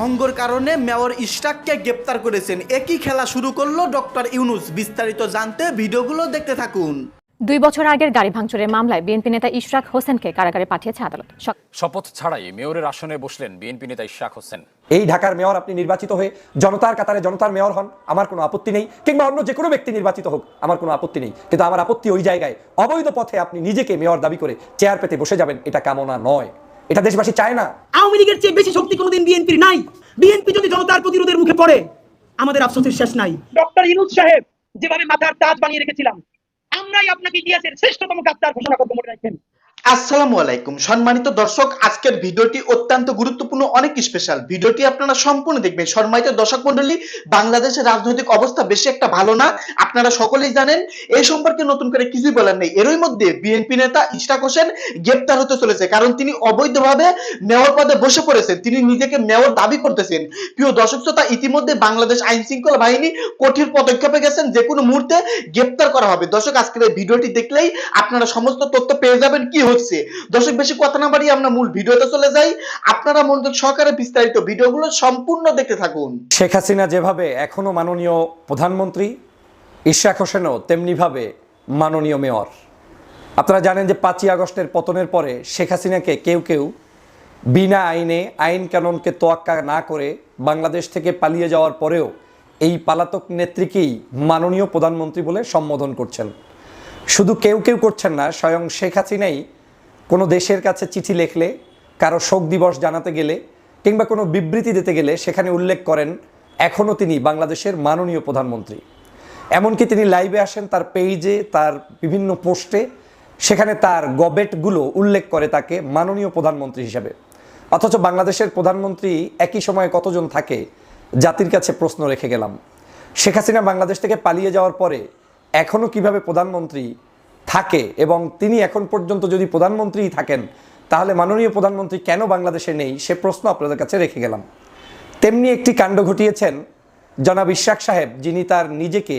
ভঙ্গর কারণে মেয়র ইশরাককে গ্রেপ্তার করেছেন। একই খেলা শুরু করল ডক্টর ইউনুস। বিস্তারিত জানতে ভিডিওগুলো দেখতে থাকুন। দুই বছর আগের গাড়ি ভাঙচুরের মামলায় বিএনপি নেতা ইশরাক হোসেনকে কারাগারে পাঠিয়েছে আদালত। শপথ ছাড়াই মেয়রের আসনে বসলেন বিএনপি নেতা ইশাক হোসেন। এই ঢাকার মেয়র আপনি নির্বাচিত হয়ে জনতার কাতারে জনতার মেয়র হন আমার কোনো আপত্তি নেই। কিংবা অন্য যে কোনো ব্যক্তি নির্বাচিত হোক আমার কোনো আপত্তি নেই। কিন্তু আমার আপত্তি ওই জায়গায় অবৈধ পথে আপনি নিজেকে মেয়র দাবি করে চেয়ার পেতে বসে যাবেন এটা কামনা নয়। এটা দেশবাসী চায় না। আওয়ামী লীগের চেয়ে বেশি শক্তি কোনোদিন বিএনপির নাই। বিএনপি যদি জনতার প্রতিরোধের মুখে পড়ে আমাদের আফসোসের শেষ নাই। ডক্টর ইনুদ সাহেব যেভাবে মাথার তাজ বানিয়ে রেখেছিলাম আমরাই আপনাকে ইতিহাসের শ্রেষ্ঠতম গাদ্দার ঘোষণা করতে মনে রাখবেন আসসালামু আলাইকুম। সম্মানিত দর্শক, আজকের ভিডিওটি অত্যন্ত গুরুত্বপূর্ণ, অনেক স্পেশাল ভিডিওটি আপনারা সম্পূর্ণ দেখবেন। সম্মানিত দর্শক মন্ডলী বাংলাদেশের রাজনৈতিক অবস্থা বেশি একটা ভালো না। আপনারা সকলেই জানেন এই সম্পর্কে নতুন করে কিছুই বলার নেই। এরই মধ্যে বিএনপি নেতা ইশরাক হোসেন গ্রেপ্তার হতে চলেছে, কারণ তিনি অবৈধভাবে মেয়র পদে বসে পড়েছেন। তিনি নিজেকে মেয়র দাবি করতেছেন। প্রিয় দর্শক শ্রোতা, ইতিমধ্যে বাংলাদেশ আইন শৃঙ্খলা বাহিনী কঠিন পদক্ষেপে গেছেন। যে কোনো মুহূর্তে গ্রেপ্তার করা হবে। দর্শক, আজকের এই ভিডিওটি দেখলেই আপনারা সমস্ত তথ্য পেয়ে যাবেন। কি হচ্ছে? দর্শক, বেশি কথা না বাড়িয়ে আমরা মূল ভিডিওতে চলে যাই। আপনারা মনোযোগ সহকারে বিস্তারিত ভিডিওগুলো সম্পূর্ণ দেখতে থাকুন। শেখ হাসিনা যেভাবে এখনও মাননীয় প্রধানমন্ত্রী ইশাক হোসেনও তেমনিভাবে মাননীয় মেয়র। আপনারা জানেন যে পাঁচই আগস্টের পতনের পরে শেখ হাসিনাকে কেউ কেউ বিনা আইনে, আইন কানুনকে তোয়াক্কা না করে বাংলাদেশ থেকে পালিয়ে যাওয়ার পরেও এই পালাতক নেত্রীকেই মাননীয় প্রধানমন্ত্রী বলে সম্বোধন করছেন। শুধু কেউ কেউ করছেন না, স্বয়ং শেখ হাসিনাই কোনো দেশের কাছে চিঠি লেখলে, কারও শোক দিবস জানাতে গেলে, কিংবা কোনো বিবৃতি দিতে গেলে সেখানে উল্লেখ করেন, এখনও তিনি বাংলাদেশের মাননীয় প্রধানমন্ত্রী। এমনকি তিনি লাইভে আসেন তার পেজে তার বিভিন্ন পোস্টে, সেখানে তার গবেটগুলো উল্লেখ করে তাকে মাননীয় প্রধানমন্ত্রী হিসাবে। অথচ বাংলাদেশের প্রধানমন্ত্রী একই সময়ে কতজন থাকে, জাতির কাছে প্রশ্ন রেখে গেলাম। শেখ হাসিনা বাংলাদেশ থেকে পালিয়ে যাওয়ার পরে, এখনও কীভাবে প্রধানমন্ত্রী থাকে এবং তিনি এখন পর্যন্ত যদি প্রধানমন্ত্রী থাকেন, তাহলে মাননীয় প্রধানমন্ত্রী কেন বাংলাদেশে নেই? সে প্রশ্ন আপনাদের কাছে রেখে গেলাম। তেমনি একটি কাণ্ড ঘটিয়েছেন জনাব ইশাক সাহেব, যিনি তার নিজেকে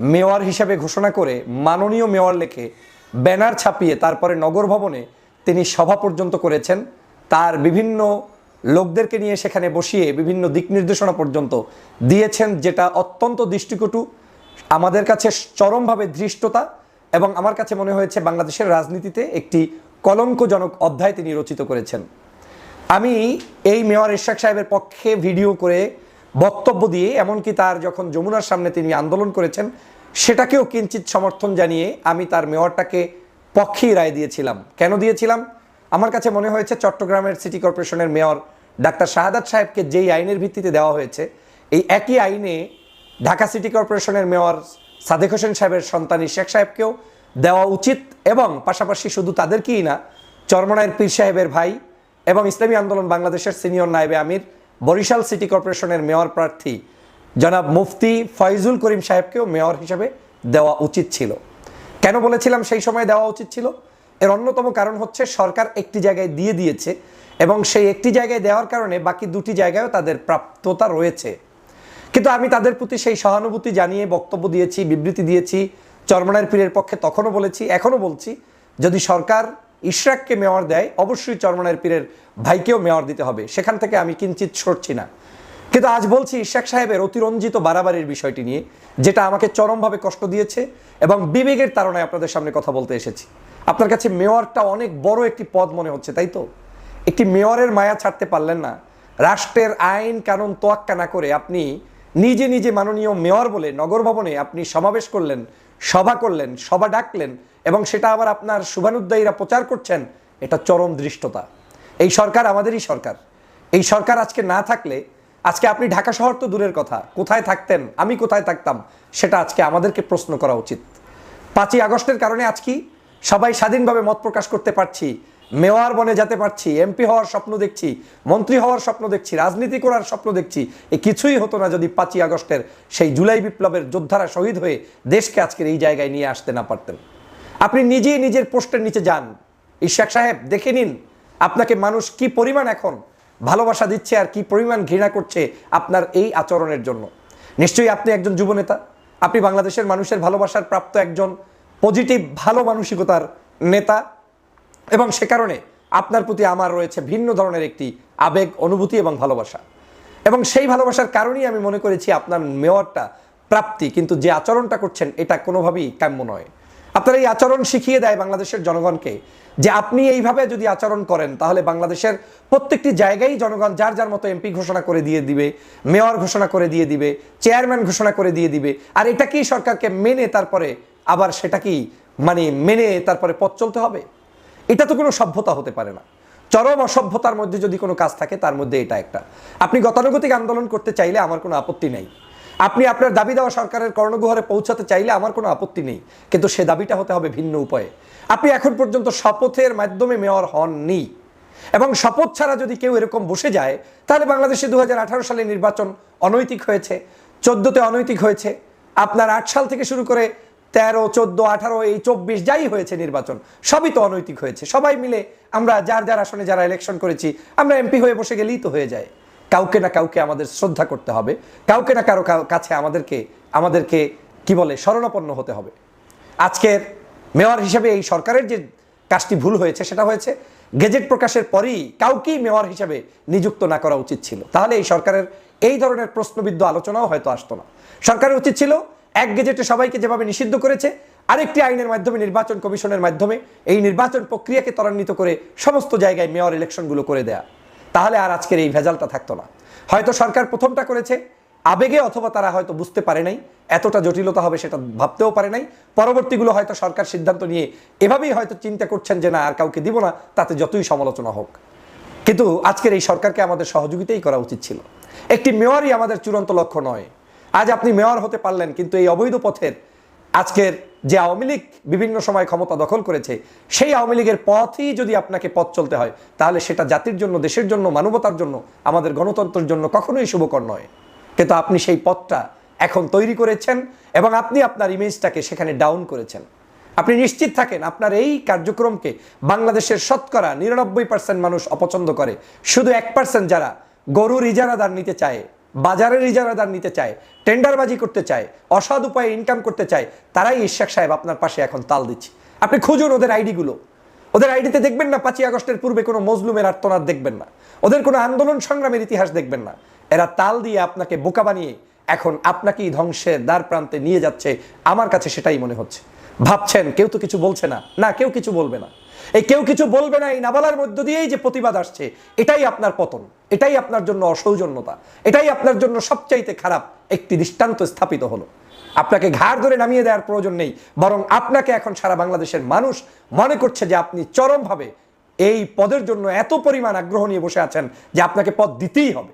মেয়র হিসাবে ঘোষণা করে মাননীয় মেয়র লেখে ব্যানার ছাপিয়ে তারপরে নগর ভবনে তিনি সভা পর্যন্ত করেছেন। তার বিভিন্ন লোকদেরকে নিয়ে সেখানে বসিয়ে বিভিন্ন দিক নির্দেশনা পর্যন্ত দিয়েছেন, যেটা অত্যন্ত দৃষ্টিকটু, আমাদের কাছে চরমভাবে ধৃষ্টতা এবং আমার কাছে মনে হয়েছে বাংলাদেশের রাজনীতিতে একটি কলঙ্কজনক অধ্যায় তিনি রচিত করেছেন। আমি এই মেয়র ইশাক সাহেবের পক্ষে ভিডিও করে বক্তব্য দিয়ে, এমনকি তার যখন যমুনার সামনে তিনি আন্দোলন করেছেন, সেটাকেও কিঞ্চিত সমর্থন জানিয়ে আমি তার মেয়রটাকে পক্ষেই রায় দিয়েছিলাম। কেন দিয়েছিলাম? আমার কাছে মনে হয়েছে চট্টগ্রামের সিটি কর্পোরেশনের মেয়র ডাক্তার শাহাদাত সাহেবকে যেই আইনের ভিত্তিতে দেওয়া হয়েছে, এই একই আইনে ঢাকা সিটি কর্পোরেশনের মেয়র সাদেক হোসেন সাহেবের সন্তান শেখ সাহেবকেও দেওয়া উচিত এবং পাশাপাশি শুধু তাদেরকেই না চরমনায়ের পীর সাহেবের ভাই এবং ইসলামী আন্দোলন বাংলাদেশের সিনিয়র নায়েবে আমির, বরিশাল সিটি কর্পোরেশনের মেয়র প্রার্থী জনাব মুফতি ফয়জুল করিম সাহেবকেও মেয়র হিসেবে দেওয়া উচিত ছিল। কেন বলেছিলাম সেই সময় দেওয়া উচিত ছিল? এর অন্যতম কারণ হচ্ছে সরকার একটি জায়গায় দিয়ে দিয়েছে এবং সেই একটি জায়গায় দেওয়ার কারণে বাকি দুটি জায়গায়ও তাদের প্রাপ্যতা রয়েছে। কিন্তু আমি তাদের প্রতি সেই সহানুভূতি জানিয়ে বক্তব্য দিয়েছি, বিবৃতি দিয়েছি, চরমনায়ের পীরের পক্ষে তখনও বলেছি, এখনও বলছি, যদি সরকার ইশরাককে মেয়র দেয়, অবশ্যই চরমনায়ের পীরের ভাইকেও মেয়র দিতে হবে। সেখান থেকে আমি কিঞ্চিত সরছি না। কিন্তু আজ বলছি ইশাক সাহেবের অতিরঞ্জিত বাড়াবাড়ির বিষয়টি নিয়ে, যেটা আমাকে চরমভাবে কষ্ট দিয়েছে এবং বিবেকের তারণায় আপনাদের সামনে কথা বলতে এসেছি। আপনার কাছে মেয়রটা অনেক বড় একটি পদ মনে হচ্ছে, তাই তো? একটি মেয়রের মায়া ছাড়তে পারলেন না। রাষ্ট্রের আইন কানুন তোয়াক্কা না করে আপনি নিজে নিজে মাননীয় মেয়র বলে নগর ভবনে আপনি সমাবেশ করলেন, সভা করলেন, সভা ডাকলেন এবং সেটা আবার আপনার শুভানুদ্দায়ীরা প্রচার করছেন, এটা চরম দৃষ্টতা। এই সরকার আমাদেরই সরকার। এই সরকার আজকে না থাকলে, আজকে আপনি ঢাকা শহর তো দূরের কথা, কোথায় থাকতেন, আমি কোথায় থাকতাম, সেটা আজকে আমাদেরকে প্রশ্ন করা উচিত। পাঁচই আগস্টের কারণে আজকে সবাই স্বাধীনভাবে মত প্রকাশ করতে পারছি মেয়র বনে যেতে পারছি, এমপি হওয়ার স্বপ্ন দেখছি, মন্ত্রী হওয়ার স্বপ্ন দেখছি, রাজনীতি করার স্বপ্ন দেখছি, এ কিছুই হতো না যদি পাঁচই আগস্টের সেই জুলাই বিপ্লবের যোদ্ধারা শহীদ হয়ে দেশকে আজকের এই জায়গায় নিয়ে আসতে না পারতেন। আপনি নিজেই নিজের পোস্টের নিচে যান। ইশাক সাহেব, দেখে নিন আপনাকে মানুষ কি পরিমাণ এখন ভালোবাসা দিচ্ছে আর কি পরিমাণ ঘৃণা করছে আপনার এই আচরণের জন্য। নিশ্চয়ই আপনি একজন যুবনেতা আপনি বাংলাদেশের মানুষের ভালোবাসার প্রাপ্ত একজন পজিটিভ ভালো মানসিকতার নেতা এবং সে কারণে আপনার প্রতি আমার রয়েছে ভিন্ন ধরনের একটি আবেগ, অনুভূতি এবং ভালোবাসা। এবং সেই ভালোবাসার কারণেই আমি মনে করেছি আপনার মেয়রটা প্রাপ্তি, কিন্তু যে আচরণটা করছেন এটা কোনোভাবেই কাম্য নয়। আপনার এই আচরণ শিখিয়ে দেয় বাংলাদেশের জনগণকে যে আপনি এইভাবে যদি আচরণ করেন, তাহলে বাংলাদেশের প্রত্যেকটি জায়গায় জনগণ যার যার মতো এমপি ঘোষণা করে দিয়ে দিবে, মেয়র ঘোষণা করে দিয়ে দিবে, চেয়ারম্যান ঘোষণা করে দিয়ে দিবে, আর এটা কি সরকারকে মেনে তারপরে আবার সেটা কি মানে মেনে তারপরে পথ চলতে হবে? এটা তো কোনো সভ্যতা হতে পারে না। চরম অসভ্যতার মধ্যে যদি কোনো কাজ থাকে, তার মধ্যে এটা একটা। আপনি গতানুগতিক আন্দোলন করতে চাইলে আমার কোনো আপত্তি নেই। আপনি আপনার দাবি দেওয়া সরকারের কর্ণগুহরে পৌঁছাতে চাইলে আমার কোনো আপত্তি নেই। কিন্তু সে দাবিটা হতে হবে ভিন্ন উপায়ে। আপনি এখন পর্যন্ত শপথের মাধ্যমে মেয়র হননি। এবং শপথ ছাড়া যদি কেউ এরকম বসে যায়, তাহলে বাংলাদেশে দু হাজার আঠারো সালে নির্বাচন অনৈতিক হয়েছে, চোদ্দোতে অনৈতিক হয়েছে। আপনার আট সাল থেকে শুরু করে তেরো, চোদ্দ, আঠারো, এই চব্বিশ যাই হয়েছে নির্বাচন, সবই তো অনৈতিক হয়েছে। সবাই মিলে আমরা যার যার আসনে যারা ইলেকশন করেছি, আমরা এমপি হয়ে বসে গেলেই তো হয়ে যায়। কাউকে না কাউকে আমাদের শ্রদ্ধা করতে হবে। কাউকে না কারও কাছে আমাদেরকে আমাদেরকে কি বলে শরণাপন্ন হতে হবে। আজকের মেয়র হিসেবে এই সরকারের যে কাজটি ভুল হয়েছে, সেটা হয়েছে গেজেট প্রকাশের পরেই কাউকেই মেয়র হিসেবে নিযুক্ত না করা উচিত ছিল। তাহলে এই সরকারের এই ধরনের প্রশ্নবিদ্ধ আলোচনাও হয়তো আসতো না। সরকারের উচিত ছিল এক গেজেটে সবাইকে যেভাবে নিষিদ্ধ করেছে, আরেকটি আইনের মাধ্যমে, নির্বাচন কমিশনের মাধ্যমে এই নির্বাচন প্রক্রিয়াকে ত্বরান্বিত করে সমস্ত জায়গায় মেয়র ইলেকশনগুলো করে দেয়া। তাহলে আর আজকের এই ভেজালটা থাকতো না। হয়তো সরকার প্রথমটা করেছে, আবেগে অথবা তারা হয়তো বুঝতে পারে নাই, এতটা জটিলতা হবে সেটা ভাবতেও পারে নাই। পরবর্তীগুলো হয়তো সরকার সিদ্ধান্ত নিয়ে এভাবেই হয়তো চিন্তা করছেন যে না, আর কাউকে দিব না, তাতে যতই সমালোচনা হোক। কিন্তু আজকের এই সরকারকে আমাদের সহযোগিতাই করা উচিত ছিল। একটি মেয়রই আমাদের চূড়ান্ত লক্ষ্য নয়। আজ আপনি মেয়র হতে পারলেন, কিন্তু এই অবৈধ পথের আজকের যে আওয়ামী লীগ বিভিন্ন সময় ক্ষমতা দখল করেছে, সেই আওয়ামী লীগের পথই যদি আপনাকে পথ চলতে হয়, তাহলে সেটা জাতির জন্য, দেশের জন্য, মানবতার জন্য, আমাদের গণতন্ত্রের জন্য কখনোই শুভকর নয়। কিন্তু আপনি সেই পথটা এখন তৈরি করেছেন এবং আপনি আপনার ইমেজটাকে সেখানে ডাউন করেছেন। আপনি নিশ্চিত থাকেন আপনার এই কার্যক্রমকে বাংলাদেশের শতকরা নিরানব্বই পার্সেন্ট মানুষ অপছন্দ করে। শুধু এক পার্সেন্ট যারা গরুর ইজারাদার নিতে চায় বাজারের ইজারাদার নিতে চায়, টেন্ডারবাজি করতে চায় অসৎ উপায়ে ইনকাম করতে চায়, তারাই ইশাক সাহেব আপনার পাশে এখন তাল দিচ্ছে। আপনি খুঁজুন ওদের আইডিগুলো। ওদের আইডিতে দেখবেন না, পাঁচই আগস্টের পূর্বে কোনো মজলুমের আর্তনাদ দেখবেন না। ওদের কোনো আন্দোলন সংগ্রামের ইতিহাস দেখবেন না। এরা তাল দিয়ে আপনাকে বোকা বানিয়ে এখন আপনাকেই ধ্বংসের দ্বার প্রান্তে নিয়ে যাচ্ছে। আমার কাছে সেটাই মনে হচ্ছে। ভাবছেন, কেউ তো কিছু বলছে না। না, কেউ কিছু বলবে না। এই কেউ কিছু বলবে না এই নাবালার মধ্য দিয়েই যে প্রতিবাদ আসছে, এটাই আপনার পতন। এটাই আপনার জন্য অসৌজন্যতা। এটাই আপনার জন্য সবচাইতে খারাপ একটি দৃষ্টান্ত স্থাপিত হলো। আপনাকে ঘাড় ধরে নামিয়ে দেওয়ার প্রয়োজন নেই, বরং আপনাকে এখন সারা বাংলাদেশের মানুষ মনে করছে যে আপনি চরমভাবে এই পদের জন্য এত পরিমাণ আগ্রহ নিয়ে বসে আছেন যে আপনাকে পদ দিতেই হবে।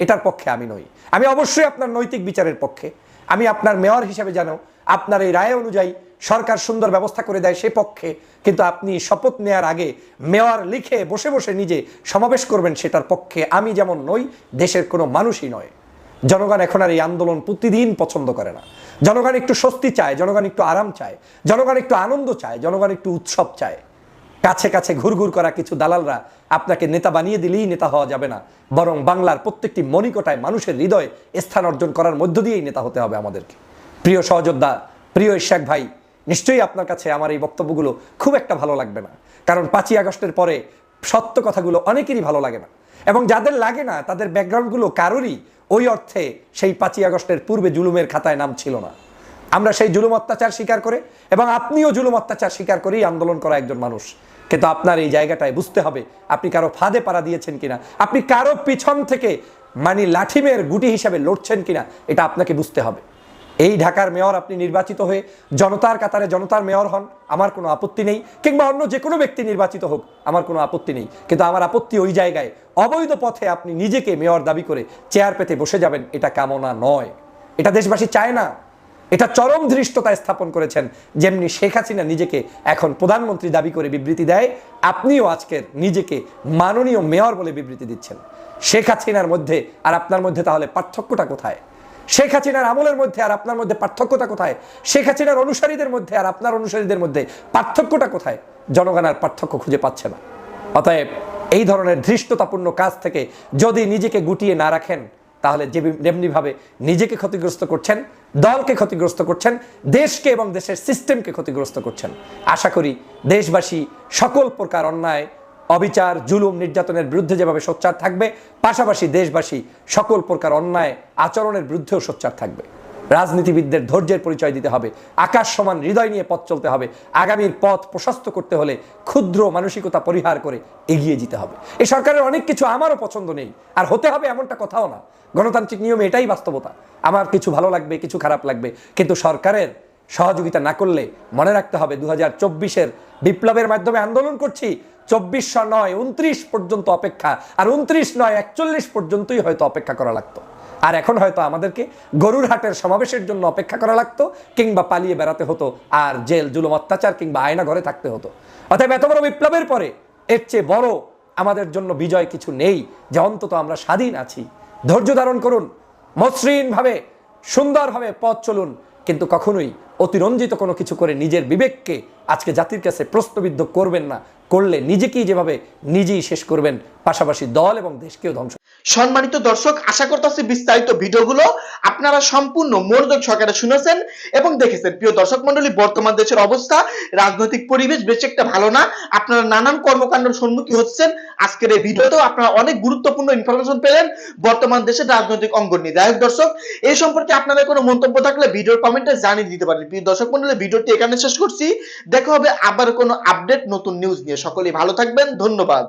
এটার পক্ষে আমি নই। আমি অবশ্যই আপনার নৈতিক বিচারের পক্ষে। আমি আপনার মেয়র হিসেবে জানো, আপনার এই রায় অনুযায়ী সরকার সুন্দর ব্যবস্থা করে দেয় সে পক্ষে, কিন্তু আপনি শপথ নেয়ার আগে মেয়র লিখে বসে বসে নিজে সমাবেশ করবেন সেটার পক্ষে আমি যেমন নই, দেশের কোনো মানুষই নয়। জনগণ এখন আর এই আন্দোলন প্রতিদিন পছন্দ করে না। জনগণ একটু স্বস্তি চায়, জনগণ একটু আরাম চায়, জনগণ একটু আনন্দ চায়, জনগণ একটু উৎসব চায়। কাছে কাছে ঘুরঘুর করা কিছু দালালরা আপনাকে নেতা বানিয়ে দিলেই নেতা হওয়া যাবে না, বরং বাংলার প্রত্যেকটি মনিকটায় মানুষের হৃদয়ে স্থান অর্জন করার মধ্য দিয়েই নেতা হতে হবে আমাদেরকে। প্রিয় সহযোদ্ধা, প্রিয় ইশাক ভাই নিশ্চয়ই আপনার কাছে আমার এই বক্তব্যগুলো খুব একটা ভালো লাগবে না। কারণ পাঁচই আগস্টের পরে সত্য কথাগুলো অনেকেরই ভালো লাগে না। এবং যাদের লাগে না, তাদের ব্যাকগ্রাউন্ডগুলো কারোরই ওই অর্থে সেই পাঁচই আগস্টের পূর্বে জুলুমের খাতায় নাম ছিল না। আমরা সেই জুলুম অত্যাচার স্বীকার করে এবং আপনিও জুলুম অত্যাচার স্বীকার করেই আন্দোলন করা একজন মানুষ। কিন্তু আপনার এই জায়গাটায় বুঝতে হবে, আপনি কারও ফাঁদে পাড়া দিয়েছেন কিনা, আপনি কারও পিছন থেকে মানে লাঠিমের গুটি হিসাবে লড়ছেন কিনা, এটা আপনাকে বুঝতে হবে। এই ঢাকার মেয়র আপনি নির্বাচিত হয়ে জনতার কাতারে জনতার মেয়র হন, আমার কোনো আপত্তি নেই। কিংবা অন্য যে কোনো ব্যক্তি নির্বাচিত হোক, আমার কোনো আপত্তি নেই। কিন্তু আমার আপত্তি ওই জায়গায়, অবৈধ পথে আপনি নিজেকে মেয়র দাবি করে চেয়ার পেতে বসে যাবেন, এটা কামনা নয়। এটা দেশবাসী চায় না। এটা চরম ধৃষ্টতায় স্থাপন করেছেন, যেমনি শেখ হাসিনা নিজেকে এখন প্রধানমন্ত্রী দাবি করে বিবৃতি দেয়, আপনিও আজকের নিজেকে মাননীয় মেয়র বলে বিবৃতি দিচ্ছেন। শেখ হাসিনার মধ্যে, আর আপনার মধ্যে তাহলে পার্থক্যটা কোথায়? শেখ হাসিনার আমলের মধ্যে আর আপনার মধ্যে পার্থক্যটা কোথায়? শেখ হাসিনার অনুসারীদের মধ্যে আর আপনার অনুসারীদের মধ্যে পার্থক্যটা কোথায়? জনগণ আর পার্থক্য খুঁজে পাচ্ছে না। অতএব এই ধরনের ধৃষ্টতাপূর্ণ কাজ থেকে যদি নিজেকে গুটিয়ে না রাখেন, তাহলে যে যেমনিভাবে নিজেকে ক্ষতিগ্রস্ত করছেন, দলকে ক্ষতিগ্রস্ত করছেন, দেশকে এবং দেশের সিস্টেমকে ক্ষতিগ্রস্ত করছেন, আশা করি দেশবাসী সকল প্রকার অন্যায় অবিচার, জুলুম, নির্যাতনের বিরুদ্ধে যেভাবে সোচ্চার থাকবে, পাশাপাশি দেশবাসী সকল প্রকার অন্যায় আচরণের বিরুদ্ধেও সোচ্চার থাকবে। রাজনীতিবিদদের ধৈর্যের পরিচয় দিতে হবে, আকাশ সমান হৃদয় নিয়ে পথ চলতে হবে, আগামীর পথ প্রশস্ত করতে হলে ক্ষুদ্র মানসিকতা পরিহার করে এগিয়ে যেতে হবে। এই সরকারের অনেক কিছু আমারও পছন্দ নেই, আর হতে হবে এমনটা কথাও না। গণতান্ত্রিক নিয়মে এটাই বাস্তবতা। আমার কিছু ভালো লাগবে, কিছু খারাপ লাগবে, কিন্তু সরকারের সহযোগিতা না করলে মনে রাখতে হবে দু হাজার চব্বিশের বিপ্লবের মাধ্যমে আন্দোলন করছি, চব্বিশশো নয় উনত্রিশ পর্যন্ত অপেক্ষা, আর উনত্রিশ নয়, একচল্লিশ পর্যন্তই হয়তো অপেক্ষা করা লাগতো। আর এখন হয়তো আমাদেরকে গরুর হাটের সমাবেশের জন্য অপেক্ষা করা লাগতো, কিংবা পালিয়ে বেড়াতে হতো, আর জেল, জুলুম, অত্যাচার, কিংবা আয়না ঘরে থাকতে হতো। অতএব এত বড় বিপ্লবের পরে এর চেয়ে বড় আমাদের জন্য বিজয় কিছু নেই, যে অন্তত আমরা স্বাধীন আছি। ধৈর্য ধারণ করুন, মসৃণভাবে, সুন্দরভাবে পথ চলুন, কিন্তু কখনোই অতিরঞ্জিত কোনো কিছু করে নিজের বিবেককে আজকে জাতির কাছে প্রশ্নবিদ্ধ করবেন না। করলে নিজেকেই যেভাবে নিজেই শেষ করবেন, পাশাপাশি দল এবং দেশকেও ধ্বংস সম্মানিত দর্শক, আশা করতেছি বিস্তারিত ভিডিওগুলো আপনারা সম্পূর্ণ মনোযোগ সহকারে শুনেছেন এবং দেখেছেন। প্রিয় দর্শক মন্ডলী বর্তমান দেশের অবস্থা, রাজনৈতিক পরিবেশ বেশ একটা ভালো না, আপনারা নানান কর্মকাণ্ডের সম্মুখীন হচ্ছেন। আজকের এই ভিডিওতেও আপনারা অনেক গুরুত্বপূর্ণ ইনফরমেশন পেলেন। বর্তমান দেশের রাজনৈতিক অঙ্গন নিয়ে। যাই দর্শক, এই সম্পর্কে আপনাদের কোনো মন্তব্য থাকলে ভিডিওর কমেন্টে জানিয়ে দিতে পারেন। প্রিয় দর্শক মন্ডলী ভিডিওটি এখানে শেষ করছি। দেখা হবে আবার কোনো আপডেট নতুন নিউজ নিয়ে। সকলেই ভালো থাকবেন ধন্যবাদ।